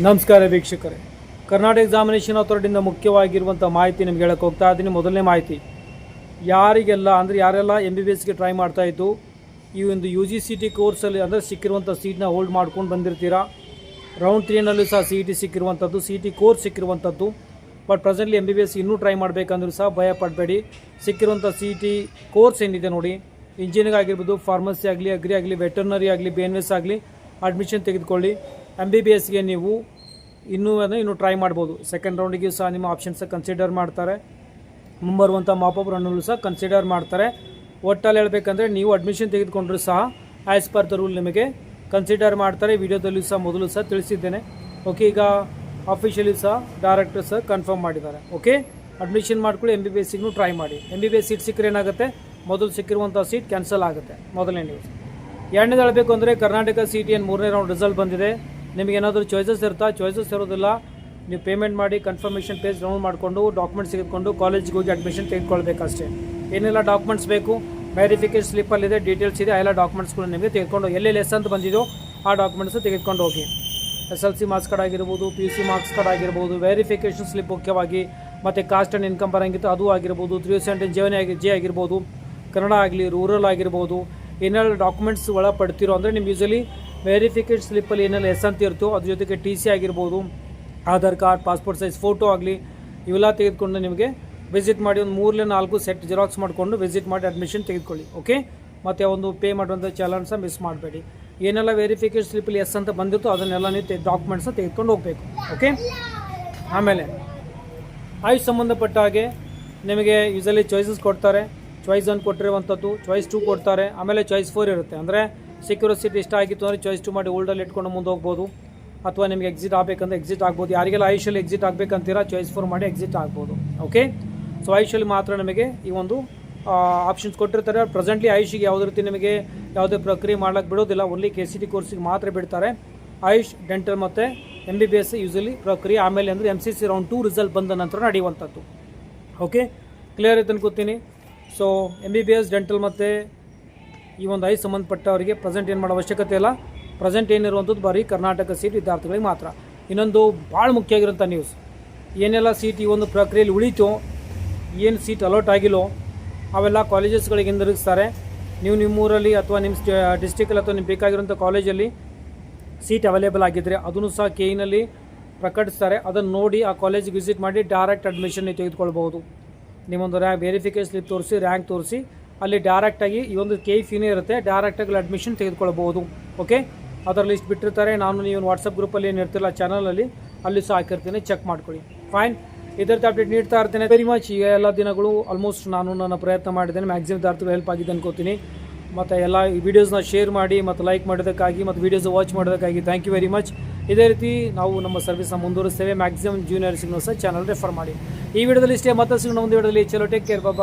ನಮಸ್ಕಾರ ವೀಕ್ಷಕರೇ. ಕರ್ನಾಟಕ ಎಕ್ಸಾಮಿನೇಷನ್ ಅಥಾರಿಟಿಯಿಂದ ಮುಖ್ಯವಾಗಿರುವಂಥ ಮಾಹಿತಿ ನಿಮ್ಗೆ ಹೇಳಕ್ಕೆ ಹೋಗ್ತಾ ಇದ್ದೀನಿ. ಮೊದಲನೇ ಮಾಹಿತಿ, ಯಾರಿಗೆಲ್ಲ, ಅಂದರೆ ಯಾರೆಲ್ಲ ಎಂ ಬಿ ಬಿ ಎಸ್ಗೆ ಟ್ರೈ ಮಾಡ್ತಾ ಇತ್ತು ಈ ಒಂದು ಯು ಜಿ ಸಿ ಟಿ ಕೋರ್ಸಲ್ಲಿ ಅಂದರೆ ಸಿಕ್ಕಿರುವಂಥ ಸೀಟ್ನ ಹೋಲ್ಡ್ ಮಾಡ್ಕೊಂಡು ಬಂದಿರ್ತೀರಾ? ರೌಂಡ್ ತ್ರೀನಲ್ಲೂ ಸಹ ಸಿ ಇ ಟಿ ಸಿಕ್ಕಿರುವಂಥದ್ದು C E T course ಸಿಕ್ಕಿರುವಂಥದ್ದು but presently M B B S ಇನ್ನೂ ಟ್ರೈ ಮಾಡಬೇಕಂದ್ರೂ ಸಹ ಭಯ ಪಡಬೇಡಿ. ಸಿಕ್ಕಿರುವಂಥ ಸಿ ಇ ಟಿ ಕೋರ್ಸ್ ಏನಿದೆ ನೋಡಿ ಇಂಜಿನಿಯರಿಂಗ್ ಆಗಿರ್ಬೋದು ಫಾರ್ಮಸಿ ಆಗಲಿ ಅಗ್ರಿ ಆಗಲಿ ವೆಟರ್ನರಿ ಆಗಲಿ ಬಿ ಎನ್ ಎಸ್ ಆಗಲಿ ಅಡ್ಮಿಷನ್ ತೆಗೆದುಕೊಳ್ಳಿ. ಎಂ ಬಿ ಬಿ ಎಸ್ಗೆ ನೀವು ಇನ್ನೂ ಅಂದರೆ ಇನ್ನೂ ಟ್ರೈ ಮಾಡ್ಬೋದು. ಸೆಕೆಂಡ್ ರೌಂಡಿಗೂ ಸಹ ನಿಮ್ಮ ಆಪ್ಷನ್ಸ್ ಕನ್ಸಿಡರ್ ಮಾಡ್ತಾರೆ. ಮುಂಬರುವಂಥ ಮಾಪಪ್ ರನ್ನಲ್ಲೂ ಸಹ ಕನ್ಸಿಡರ್ ಮಾಡ್ತಾರೆ. ಒಟ್ಟಲ್ಲಿ ಹೇಳಬೇಕಂದ್ರೆ ನೀವು ಅಡ್ಮಿಷನ್ ತೆಗೆದುಕೊಂಡ್ರೂ ಸಹ ಆ್ಯಸ್ ಪರ್ ದ ರೂಲ್ ನಿಮಗೆ ಕನ್ಸಿಡರ್ ಮಾಡ್ತಾರೆ. ವಿಡಿಯೋದಲ್ಲೂ ಸಹ ಮೊದಲು ಸಹ ತಿಳಿಸಿದ್ದೇನೆ. ಓಕೆ ಈಗ ಆಫೀಷಿಯಲಿ ಸಹ ಡೈರೆಕ್ಟರ್ ಸಹ ಕನ್ಫರ್ಮ್ ಮಾಡಿದ್ದಾರೆ. ಓಕೆ ಅಡ್ಮಿಷನ್ ಮಾಡ್ಕೊಳ್ಳಿ ಎಂ ಬಿ ಬಿ ಎಸ್ಸಿಗೂ ಟ್ರೈ ಮಾಡಿ. M B B S seat ಸಿಕ್ಕರೆ ಏನಾಗುತ್ತೆ? ಮೊದಲು ಸಿಕ್ಕಿರುವಂಥ ಸೀಟ್ ಕ್ಯಾನ್ಸಲ್ ಆಗುತ್ತೆ. ಮೊದಲನೇ ನ್ಯೂಸ್ ಎರಡನೇದು ಹೇಳಬೇಕು ಅಂದರೆ ಕರ್ನಾಟಕ ಸಿ ಟಿ ಎನ್ ಮೂರನೇ ರೌಂಡ್ ರಿಸಲ್ಟ್ ಬಂದಿದೆ. ನಿಮಗೆ ಏನಾದರೂ ಚಾಯ್ಸಸ್ ಇರ್ತಾ ಚಾಯ್ಸಸ್ ಇರೋದಿಲ್ಲ, ನೀವು ಪೇಮೆಂಟ್ ಮಾಡಿ ಕನ್ಫರ್ಮೇಷನ್ ಪೇಜ್ ಡೌನ್ಲೋಡ್ ಮಾಡಿಕೊಂಡು ಡಾಕ್ಯುಮೆಂಟ್ಸ್ ತೆಗೆದುಕೊಂಡು ಕಾಲೇಜ್ಗೆ ಹೋಗಿ ಅಡ್ಮಿಷನ್ ತೆಗೆದುಕೊಳ್ಬೇಕಷ್ಟೇ. ಏನೆಲ್ಲ ಡಾಕ್ಯುಮೆಂಟ್ಸ್ ಬೇಕು? ವೆರಿಫಿಕೇಶನ್ ಸ್ಲಿಪ್ಪಲ್ಲಿದೆ ಡೀಟೇಲ್ಸ್ ಇದೆ ಎಲ್ಲ ಡಾಕ್ಯುಮೆಂಟ್ಸ್ಗಳು ನಿಮಗೆ ತೆಗೆದುಕೊಂಡು ಎಲ್ಲೆಲ್ಲಿ ಎಸ್ ಅಂತ ಬಂದಿದೆಯೋ ಆ ಡಾಕ್ಯುಮೆಂಟ್ಸ್ ತೆಗೆದುಕೊಂಡು ಹೋಗಿ. S L C marks card ಆಗಿರ್ಬೋದು ಪಿ ಸಿ ಮಾರ್ಕ್ಸ್ ಕಾರ್ಡ್ ಆಗಿರ್ಬೋದು ವೆರಿಫಿಕೇಷನ್ ಸ್ಲಿಪ್ ಮುಖ್ಯವಾಗಿ, ಮತ್ತು ಕಾಸ್ಟ್ ಆ್ಯಂಡ್ ಇನ್ಕಮ್ ಬರೋಂಗಿತ್ತು ಅದು ಆಗಿರ್ಬೋದು ತ್ರೀ ಸೆಂಟೆನ್ ಜೀವನ ಆಗಿ ಜೆ ಆಗಿರ್ಬೋದು, ಕನ್ನಡ ಆಗಲಿ ರೂರಲ್ ಆಗಿರ್ಬೋದು, ಏನೆಲ್ಲ ಡಾಕ್ಯುಮೆಂಟ್ಸ್ ಒಳಪಡ್ತಿರೋ ಅಂದರೆ ನಿಮ್ಮ ಯೂಸಲಿ ವೆರಿಫಿಕೇಟ್ ಸ್ಲಿಪ್ಪಲ್ಲಿ ಏನೆಲ್ಲ ಎಸ್ ಅಂತ ಇರ್ತೋ ಅದ್ರ ಜೊತೆಗೆ ಟಿ ಸಿ ಆಗಿರ್ಬೋದು, Aadhaar card passport size photo ಆಗಲಿ, ಇವೆಲ್ಲ ತೆಗೆದುಕೊಂಡು ನಿಮಗೆ ವಿಸಿಟ್ ಮಾಡಿ ಒಂದು ಮೂರಲೇ ನಾಲ್ಕು ಸೆಟ್ ಜೆರಾಕ್ಸ್ ಮಾಡಿಕೊಂಡು ವಿಸಿಟ್ ಮಾಡಿ ಅಡ್ಮಿಷನ್ ತೆಗೆದುಕೊಳ್ಳಿ ಓಕೆ ಮತ್ತು ಒಂದು ಪೇ ಮಾಡುವಂಥ ಚಾಲನ್ ಮಿಸ್ ಮಾಡಬೇಡಿ. ಏನೆಲ್ಲ ವೆರಿಫಿಕೇಟ್ ಸ್ಲಿಪ್ಪಲ್ಲಿ ಎಸ್ ಅಂತ ಬಂದಿರ್ತೋ ಅದನ್ನೆಲ್ಲ ನೀವು ಡಾಕ್ಯುಮೆಂಟ್ಸ್ನ ತೆಗೆದುಕೊಂಡು ಹೋಗಬೇಕು ಓಕೆ ಆಮೇಲೆ, ಆಯುಷ್ ಸಂಬಂಧಪಟ್ಟ ಹಾಗೆ ನಿಮಗೆ ಯೂಸಲಿ ಚಾಯ್ಸಸ್ ಕೊಡ್ತಾರೆ. ಚಾಯ್ಸ್ ಒನ್ ಕೊಟ್ಟಿರುವಂಥದ್ದು ಚಾಯ್ಸ್ ಟೂ ಕೊಡ್ತಾರೆ. ಆಮೇಲೆ ಚಾಯ್ಸ್ ಫೋರ್ ಇರುತ್ತೆ. ಅಂದರೆ ಸಿಕ್ಯೂರ್ ಸೀಟ್ ಇಷ್ಟ ಆಗಿತ್ತು ಅಂದರೆ ಚಾಯ್ಸ್ ಟು ಮಾಡಿ ಓಲ್ಡಲ್ಲಿ ಇಟ್ಕೊಂಡು ಮುಂದೆ ಹೋಗ್ಬೋದು. ಅಥವಾ ನಿಮಗೆ ಎಕ್ಸಿಟ್ ಆಗಬೇಕಂದ್ರೆ ಎಕ್ಸಿಟ್ ಆಗ್ಬೋದು. ಯಾರಿಗೆಲ್ಲ ಆಯುಷಲ್ಲಿ ಎಕ್ಸಿಟ್ ಆಗಬೇಕಂತೀರ ಚಾಯ್ಸ್ ಫೋರ್ ಮಾಡಿ ಎಕ್ಸಿಟ್ ಆಗ್ಬೋದು. ಓಕೆ ಸೊ ಆಯುಷಲ್ಲಿ ಮಾತ್ರ ನಿಮಗೆ ಈ ಒಂದು ಆಪ್ಷನ್ಸ್ ಕೊಟ್ಟಿರ್ತಾರೆ. ಪ್ರೆಸೆಂಟ್ಲಿ ಆಯುಷಿಗೆ ಯಾವುದೇ ರೀತಿ ನಿಮಗೆ ಯಾವುದೇ ಪ್ರಕ್ರಿಯೆ ಮಾಡ್ಲಿಕ್ಕೆ ಬಿಡೋದಿಲ್ಲ. ಓನ್ಲಿ ಕೆ ಸಿ ಟಿ ಕೋರ್ಸಿಗೆ ಮಾತ್ರ ಬಿಡ್ತಾರೆ. ಆಯುಷ್ ಡೆಂಟಲ್ ಮತ್ತು M B B S usually ಪ್ರಕ್ರಿಯೆ ಆಮೇಲೆ ಅಂದರೆ M C C round two result ಬಂದ ನಂತರ ನಡೆಯುವಂಥದ್ದು. ಓಕೆ ಕ್ಲಿಯರ್ ಐತೆ ಅನ್ಕೋತೀನಿ so M B B S dental ಮತ್ತು ಈ ಒಂದು ಐದು ಸಂಬಂಧಪಟ್ಟವರಿಗೆ ಪ್ರೆಸೆಂಟ್ ಏನು ಮಾಡೋ ಅವಶ್ಯಕತೆ ಇಲ್ಲ. ಪ್ರೆಸೆಂಟ್ ಏನಿರುವಂಥದ್ದು ಬರೀ ಕರ್ನಾಟಕ ಸೀಟ್ ವಿದ್ಯಾರ್ಥಿಗಳಿಗೆ ಮಾತ್ರ. ಇನ್ನೊಂದು ಭಾಳ ಮುಖ್ಯ ಆಗಿರೋಂಥ ನ್ಯೂಸ್ ಏನೆಲ್ಲ ಸೀಟ್ ಈ ಒಂದು ಪ್ರಕ್ರಿಯೆಯಲ್ಲಿ ಉಳಿತು, ಏನು ಸೀಟ್ ಅಲರ್ಟ್ ಆಗಿಲ್ಲೋ, ಅವೆಲ್ಲ ಕಾಲೇಜಸ್ಗಳಿಗೆ ಹಿಂದಿರುಗಿಸ್ತಾರೆ. ನೀವು ನಿಮ್ಮೂರಲ್ಲಿ ಅಥವಾ ನಿಮ್ಮ ಡಿಸ್ಟಿಕಲ್ಲಿ ಅಥವಾ ನಿಮ್ಗೆ ಬೇಕಾಗಿರೋಂಥ ಕಾಲೇಜಲ್ಲಿ ಸೀಟ್ ಅವೈಲೇಬಲ್ ಆಗಿದ್ದರೆ ಅದನ್ನು ಸಹ ಕೆ ಇನಲ್ಲಿ ಪ್ರಕಟಿಸ್ತಾರೆ. ಅದನ್ನು ನೋಡಿ ಆ ಕಾಲೇಜಿಗೆ ವಿಸಿಟ್ ಮಾಡಿ ಡೈರೆಕ್ಟ್ ಅಡ್ಮಿಷನ್ ತೆಗೆದುಕೊಳ್ಬೋದು ನಿಮ್ಮೊಂದು ರ್ಯಾಂಕ್ ವೆರಿಫಿಕೇಷನ್ ಸ್ಲಿಪ್ ತೋರಿಸಿ ರ್ಯಾಂಕ್ ತೋರಿಸಿ ಅಲ್ಲಿ ಡೈರೆಕ್ಟಾಗಿ ಈ ಒಂದು ಕೆ ಫೀನೇ ಇರುತ್ತೆ ಡೈರೆಕ್ಟಾಗಿ ಅಡ್ಮಿಷನ್ ತೆಗೆದುಕೊಳ್ಬೋದು ಓಕೆ ಅದರ ಲಿಸ್ಟ್ ಬಿಟ್ಟಿರ್ತಾರೆ. ನಾನು ನೀವು ವಾಟ್ಸಪ್ ಗ್ರೂಪಲ್ಲಿ ಏನು ಇರ್ತಿಲ್ಲ ಚಾನಲಲ್ಲಿ ಅಲ್ಲಿ ಸಹ ಹಾಕಿರ್ತೀನಿ. ಚೆಕ್ ಮಾಡ್ಕೊಳ್ಳಿ. ಫೈನ್ ಇದರದ್ದು ಅಪ್ಡೇಟ್ ನೀಡ್ತಾ ಇರ್ತೇನೆ. ವೆರಿ ಮಚ್ ಈಗ ಎಲ್ಲ ದಿನಗಳು ಆಲ್ಮೋಸ್ಟ್ ನಾನು ನನ್ನ ಪ್ರಯತ್ನ ಮಾಡಿದ್ದೇನೆ. ಮ್ಯಾಕ್ಸಿಮಮ್ ವಿದ್ಯಾರ್ಥಿಗಳು ಹೆಲ್ಪ್ ಆಗಿದೆ ಅನ್ಕೋತೀನಿ. ಮತ್ತು ಎಲ್ಲ ಈ ವಿಡಿಯೋಸ್ನ ಶೇರ್ ಮಾಡಿ, ಮತ್ತು ಲೈಕ್ ಮಾಡೋದಕ್ಕಾಗಿ, ಮತ್ತು ವೀಡಿಯೋಸ್ ವಾಚ್ ಮಾಡೋದಕ್ಕಾಗಿ ಥ್ಯಾಂಕ್ ಯು ವೆರಿ ಮಚ್ ಇದೇ ರೀತಿ ನಾವು ನಮ್ಮ ಸರ್ವಿಸ್ನ ಮುಂದುವರಿಸ್ತೇವೆ. ಮ್ಯಾಕ್ಸಿಮಮ್ ಜೂನಿಯರ್ಸ್ಗೂ ಸಹ ಚಾನಲ್ ರೆಫರ್ ಮಾಡಿ. ಈ ವಿಡಿಯೋದಲ್ಲಿ ಇಷ್ಟೇ. ಮತ್ತೆ ಸಿಗೋಣ ಒಂದು ವಿಡಿಯೋದಲ್ಲಿ. ಚಲೋ ಟೇಕ್ ಕೇರ್ ಬಾಯ್